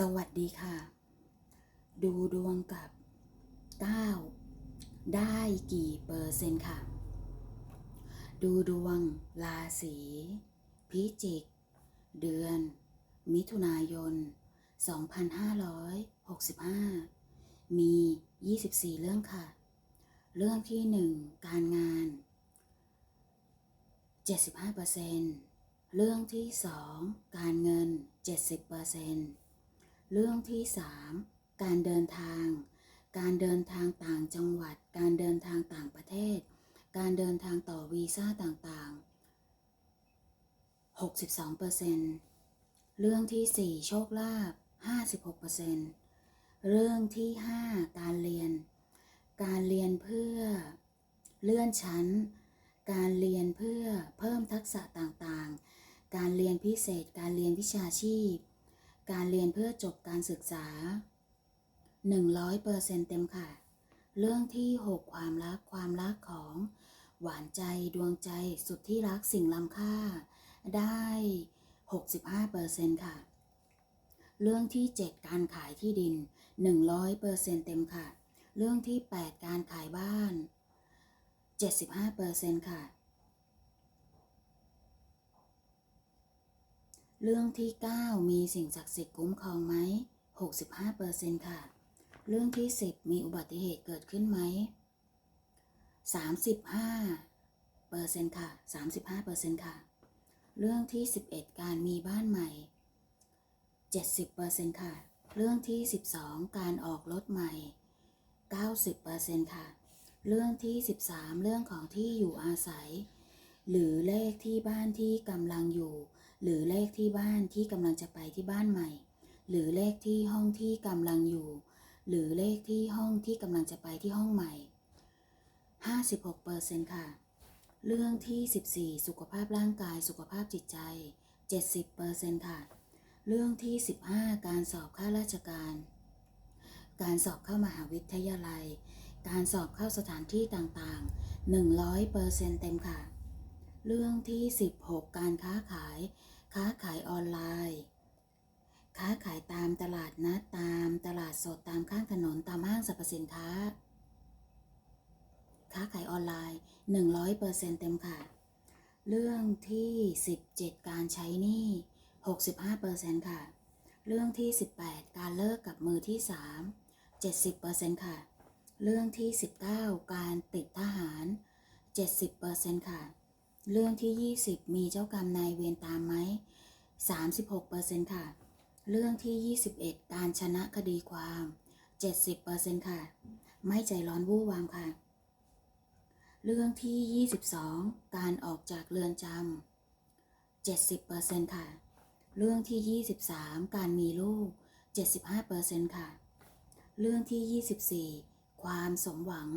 สวัสดีค่ะ ดูดวงกับ9ได้กี่เปอร์เซ็นต์ค่ะ ดูดวงราศีพิจิก เดือน มิถุนายน 2565 มี 24 เรื่องค่ะ เรื่องที่ 1 การงาน 75%เรื่องที่ 2 การเงิน 70% เรื่องที่ 3 การเดินทาง การเดินทางต่างจังหวัด การเดินทางต่างประเทศ การเดินทางต่อวีซ่าต่างๆ 62%เรื่องที่ 4 โชคลาภ 56%เรื่องที่ 5 การเรียน การเรียนเพื่อเลื่อนชั้น การเรียนเพื่อเพิ่มทักษะต่างๆ การเรียนพิเศษ การเรียนวิชาชีพ การเรียนเพื่อจบการศึกษา 100%เต็มค่ะ เรื่องที่ 6 ความรักความรักของหวานใจดวงใจสุดที่รักสิ่งล้ำค่า ได้ 65%ค่ะ เรื่องที่ 7 การขายที่ดิน 100%เต็มค่ะ เรื่องที่ 8 การขายบ้าน 75%ค่ะ เรื่องที่ 9 มีสิ่งศักดิ์สิทธิ์คุ้มครองไหม 65%ค่ะ เรื่องที่ 10 มีอุบัติเหตุเกิดขึ้นไหม 35%ค่ะ 35%ค่ะ เรื่องที่ 11 การมีบ้านใหม่ 70%ค่ะ เรื่องที่ 12 การออกรถใหม่ 90%ค่ะ เรื่องที่ 13 เรื่องของที่อยู่อาศัย หรือเลขที่บ้านที่กำลังอยู่ หรือเลขที่บ้านที่กำลังจะไปที่บ้านใหม่ หรือเลขที่ห้องที่กำลังอยู่ หรือเลขที่ห้องที่กำลังจะไปที่ห้องใหม่ 56%ค่ะ เรื่องที่ 14 สุขภาพร่างกายสุขภาพจิตใจ 70%ค่ะ เรื่องที่ 15 การสอบข้าราชการ การสอบเข้ามหาวิทยาลัย การสอบเข้าสถานที่ต่างๆ 100%เต็มค่ะ เรื่องที่ 16 การค้าขาย ค้าขายออนไลน์ ค้าขายตามตลาดนัดตามตลาดสดตามข้างถนนตามห้างสรรพสินค้า ค้าขายออนไลน์ 100%เต็มค่ะ เรื่องที่ 17 การใช้หนี้ 65%ค่ะ เรื่องที่ 18 การเลิกกับมือที่ 3 70%ค่ะ เรื่องที่ 19 การติดทหาร 70%ค่ะ เรื่องที่ 20 มีเจ้ากรรมนายเวรตามไหม 36%ค่ะ เรื่องที่ 21 การชนะคดีความ 70%ค่ะ ไม่ใจร้อนวู่วามค่ะ เรื่องที่ 22 การออกจากเรือนจำ 70%ค่ะ เรื่องที่ 23 การมีลูก 75%ค่ะ เรื่องที่ 24 ความสมหวัง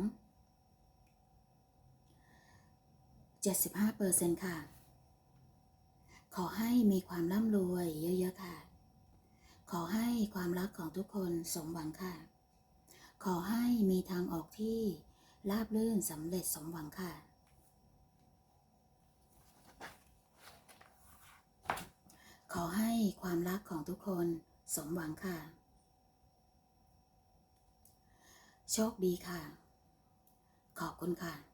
75%ค่ะ ขอให้มีความร่ำรวยเยอะๆค่ะ ขอให้ความรักของทุกคนสมหวังค่ะ ขอให้มีทางออกที่ราบรื่นสำเร็จสมหวังค่ะ ขอให้ความรักของทุกคนสมหวังค่ะ โชคดีค่ะ ขอบคุณค่ะ